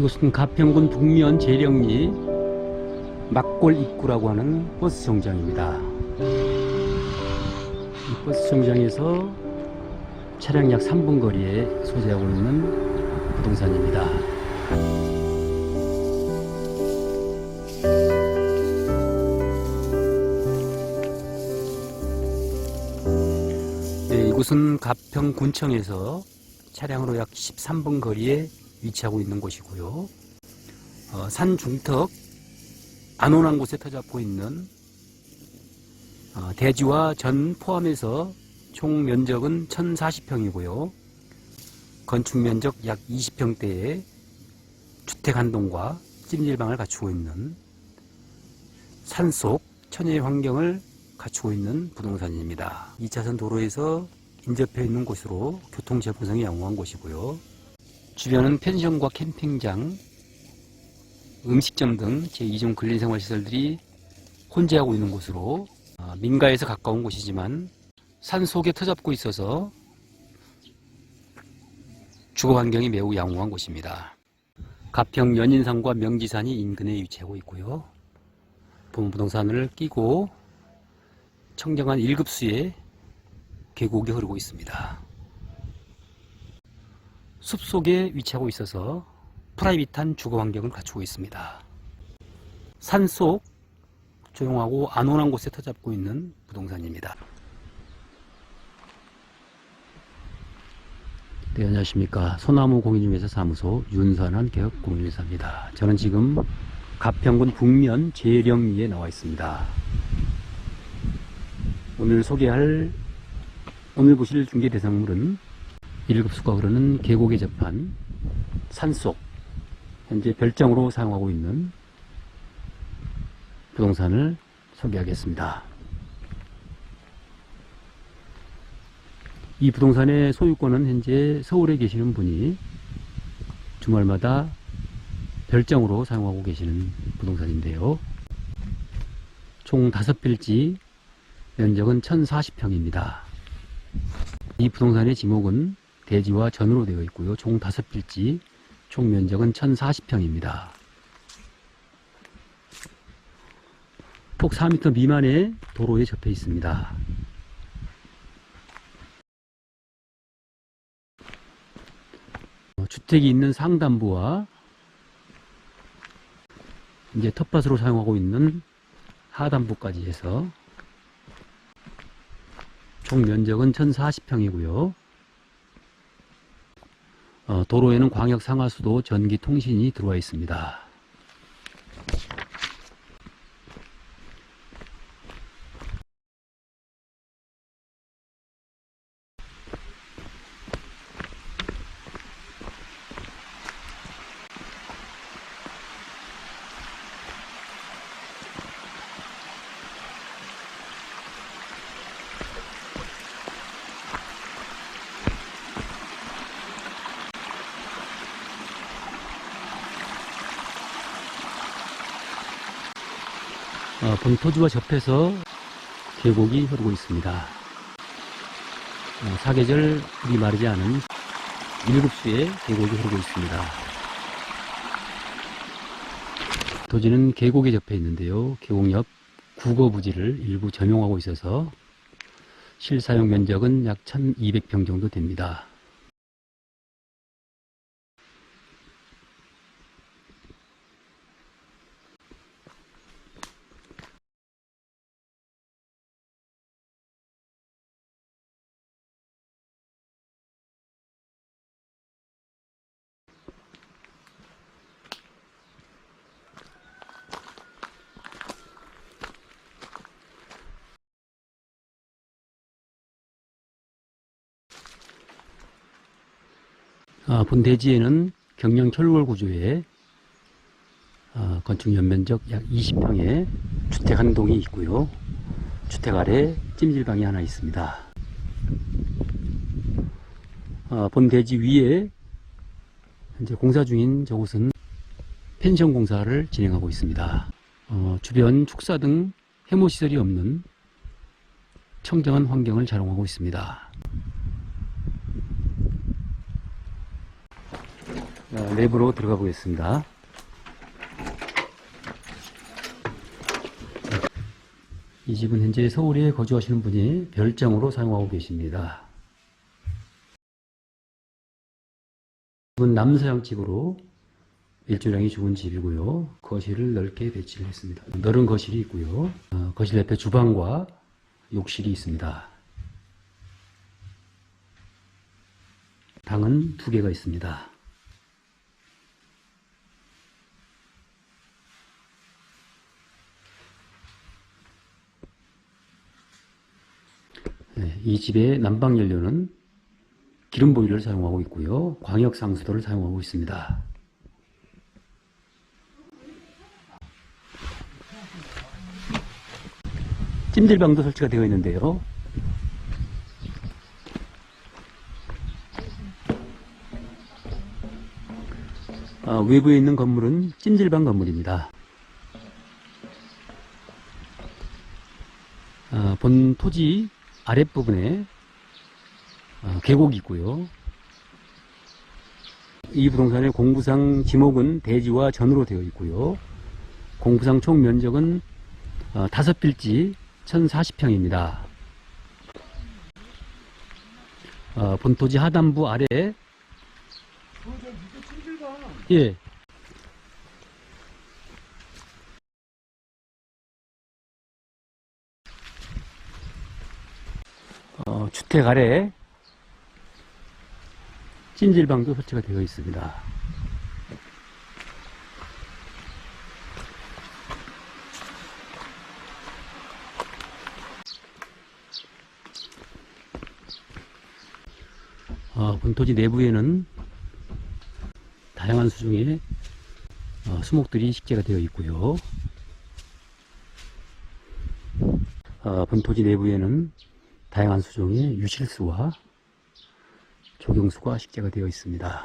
이곳은 가평군 북면 재령리 막골 입구라고 하는 버스 정장입니다. 이 버스 정장에서 차량 약 3분 거리에 소재하고 있는 부동산입니다. 네, 이곳은 가평군청에서 차량으로 약 13분 거리에 위치하고 있는 곳이고요. 어, 산 중턱 안온한 곳에 터잡고 있는 어, 대지와 전 포함해서 총 면적은 1040평이고요. 건축 면적 약 20평대의 주택 한 동과 찜질방을 갖추고 있는 산속 천혜의 환경을 갖추고 있는 부동산입니다. 2차선 도로에서 인접해 있는 곳으로 교통 접근성이 양호한 곳이고요. 주변은 펜션과 캠핑장, 음식점 등 제2종 근린생활시설들이 혼재하고 있는 곳으로 아, 민가에서 가까운 곳이지만 산 속에 터잡고 있어서 주거 환경이 매우 양호한 곳입니다. 가평 연인산과 명지산이 인근에 위치하고 있고요. 본부동산을 끼고 청정한 1급수의 계곡이 흐르고 있습니다. 숲속에 위치하고 있어서 프라이빗한 주거 환경을 갖추고 있습니다. 산속 조용하고 안온한 곳에 터잡고 있는 부동산입니다. 네, 안녕하십니까. 소나무 공인중개사 사무소 윤선한 개업 공인중개사입니다. 저는 지금 가평군 북면 재령리에 나와 있습니다. 오늘 소개할 오늘 보실 중개 대상물은 1급 수가 흐르는 계곡에 접한 산속 현재 별장으로 사용하고 있는 부동산을 소개하겠습니다. 이 부동산의 소유권은 현재 서울에 계시는 분이 주말마다 별장으로 사용하고 계시는 부동산인데요. 총 5필지 면적은 1040평입니다. 이 부동산의 지목은 대지와 전으로 되어 있고요. 총 5필지, 총 면적은 1040평입니다. 폭 4m 미만의 도로에 접해 있습니다. 어, 주택이 있는 상단부와 이제 텃밭으로 사용하고 있는 하단부까지 해서 총 면적은 1040평이고요. 어, 도로에는 광역 상하수도 전기 통신이 들어와 있습니다. 어, 본토지와 접해서 계곡이 흐르고 있습니다. 어, 사계절 물이 마르지 않은 일급수의 계곡이 흐르고 있습니다. 도지는 계곡에 접해 있는데요. 계곡 옆 국어 부지를 일부 전용하고 있어서 실사용 면적은 약 1200평 정도 됩니다. 아, 본대지에는 경량 철골 구조의 아, 건축 연면적 약 20평의 주택 한 동이 있고요. 주택 아래 찜질방이 하나 있습니다. 아, 본대지 위에 현재 공사 중인 저곳은 펜션 공사를 진행하고 있습니다. 어, 주변 축사 등 해모시설이 없는 청정한 환경을 자랑하고 있습니다. 어, 내부로 들어가 보겠습니다. 이 집은 현재 서울에 거주하시는 분이 별장으로 사용하고 계십니다. 집은 남서양 집으로 일조량이 좋은 집이고요. 거실을 넓게 배치를 했습니다. 넓은 거실이 있고요. 어, 거실 옆에 주방과 욕실이 있습니다. 방은 두 개가 있습니다. 이 집의 난방 연료는 기름 보일러를 사용하고 있고요. 광역 상수도를 사용하고 있습니다. 찜질방도 설치가 되어 있는데요. 아, 외부에 있는 건물은 찜질방 건물입니다. 아, 본 토지 아랫부분에 아, 계곡이 있고요. 이 부동산의 공부상 지목은 대지와 전으로 되어 있고요. 공부상 총 면적은 어, 다섯 빌지 1040평입니다. 어, 본토지 하단부 아래 예. 어, 주택 아래 찜질방도 설치가 되어 있습니다. 어, 본토지 내부에는 다양한 수종의 어, 수목들이 식재가 되어 있고요. 어, 본토지 내부에는 다양한 수종의 유실수와 조경수가 식재가 되어 있습니다.